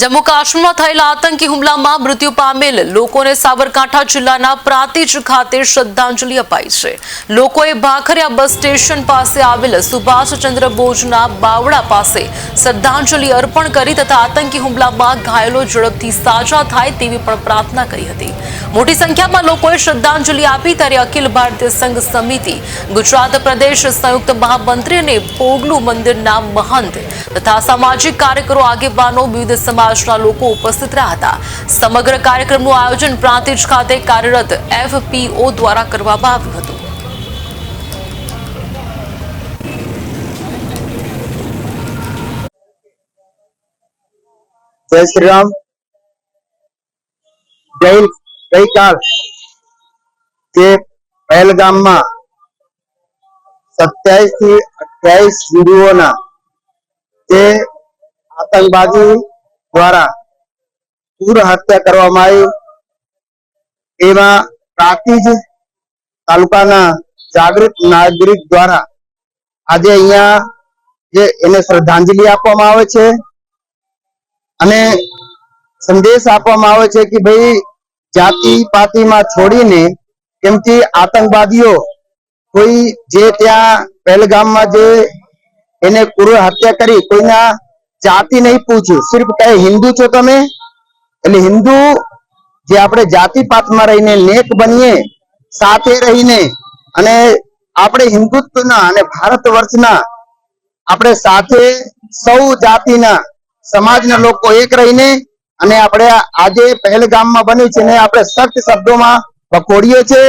જમ્મુ કાશ્મીરમાં થયેલા આતંકી હુમલામાં મૃત્યુ પામેલ લોકોને સાબરકાંઠા જિલ્લાના પ્રાતિજ ખાતે શ્રદ્ધાંજલિ અપાઈ છે. લોકોએ ભાખરિયા બસ સ્ટેશન પાસે આવેલ સુભાષચંદ્ર બોઝના બાવડા પાસે શ્રદ્ધાંજલિ અર્પણ કરી તથા આતંકી હુમલામાં ઘાયલો ઝડપથી સાજા થાય તેવી પણ પ્રાર્થના કરી હતી. મોટી સંખ્યામાં લોકોએ શ્રદ્ધાંજલિ આપી ત્યારે અખિલ ભારતીય સંઘ સમિતિ, ગુજરાત પ્રદેશ સંયુક્ત મહામંત્રી અને પોગલું મંદિરના મહંત તથા સામાજિક કાર્યકરો, આગેવાનો, વિવિધ સમાજના લોકો ઉપસ્થિત રહ્યા હતા. સમગ્ર કાર્યક્રમનું આયોજન પ્રાંતિજ ખાતે કાર્યરત એફપીઓ દ્વારા કરવામાં આવ્યું હતું. જય શ્રી રામ. જય ગઈકાલ. જે પહેલગામમાં સત્યાવીસથી અઠ્યાવીસ હિન્દુઓના જે આતંકવાદી દ્વારા ક્રૂર હત્યા કરવામાં આવી. એમાં પ્રાંતિજ તાલુકાના જાગૃત નાગરિક દ્વારા આજે અહીંયા જે એને શ્રદ્ધાંજલિ આપવામાં આવે છે અને સંદેશ આપવામાં આવે છે કે ભાઈ જાતિ પાતિમાં છોડીને કેમ આતંકવાદીઓ કોઈ જે ત્યાં પહેલગામમાં જે એને પૂર્વ હત્યા કરી કોઈના જાતિ નહીં પૂછ્યું. સિર્ફ કહે, હિન્દુ છો તમે? એટલે હિન્દુ જે આપણે જાતિ પાતમાં રહીને નેક બનીએ, સાથે રહીને અને આપણે હિન્દુત્વના અને ભારત વર્ષના આપણે સાથે સૌ જાતિના, સમાજના લોકો એક રહીને અને આપણે આજે પહેલગામમાં બન્યું છે ને આપણે સખ્ત શબ્દોમાં વખોડીએ છે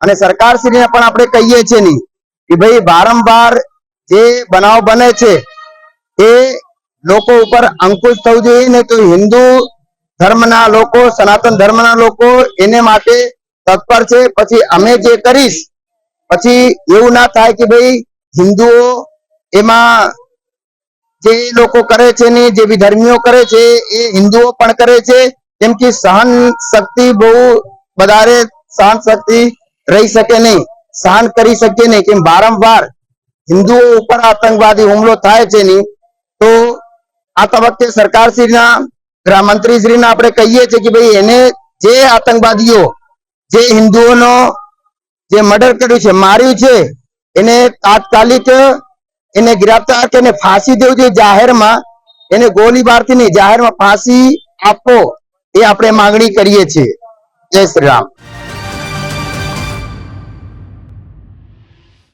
અને સરકારશ્રીને પણ આપણે કહીએ છીએ નહીં કે ભાઈ વારંવાર જે બનાવ બને છે એ લોકો ઉપર અંકુશ થવું જોઈએ ને તો હિન્દુ ધર્મના લોકો, સનાતન ધર્મના લોકો એને માટે તત્પર છે. પછી અમે જે કરીશ, પછી એવું ના થાય કે ભાઈ હિન્દુઓ એમાં જે લોકો કરે છે ને, જે વિધર્મીઓ કરે છે, એ હિન્દુઓ પણ કરે છે. કેમ કે સહન શક્તિ બહુ વધારે, સહન શક્તિ રહી શકે નહીં, સહન કરી શકે નહીં. કેમ વારંવાર હિન્દુઓ ઉપર આતંકવાદી હુમલો થાય છે નહીં, તો આ તબક્કે સરકારશ્રીના, ગૃહમંત્રીશ્રીને આપણે કહીએ છીએ કે ભાઈ એને જે આતંકવાદીઓ, જે હિન્દુઓનો જે મર્ડર કર્યું છે, માર્યું છે, એને તાત્કાલિક એને ગિરફ્તાર કે એને ફાંસી દેવું જોઈએ જાહેરમાં, એને ગોળીબારથી નહીં, જાહેરમાં ફાંસી આપો એ આપણે માંગણી કરીએ છીએ. જય શ્રી રામ.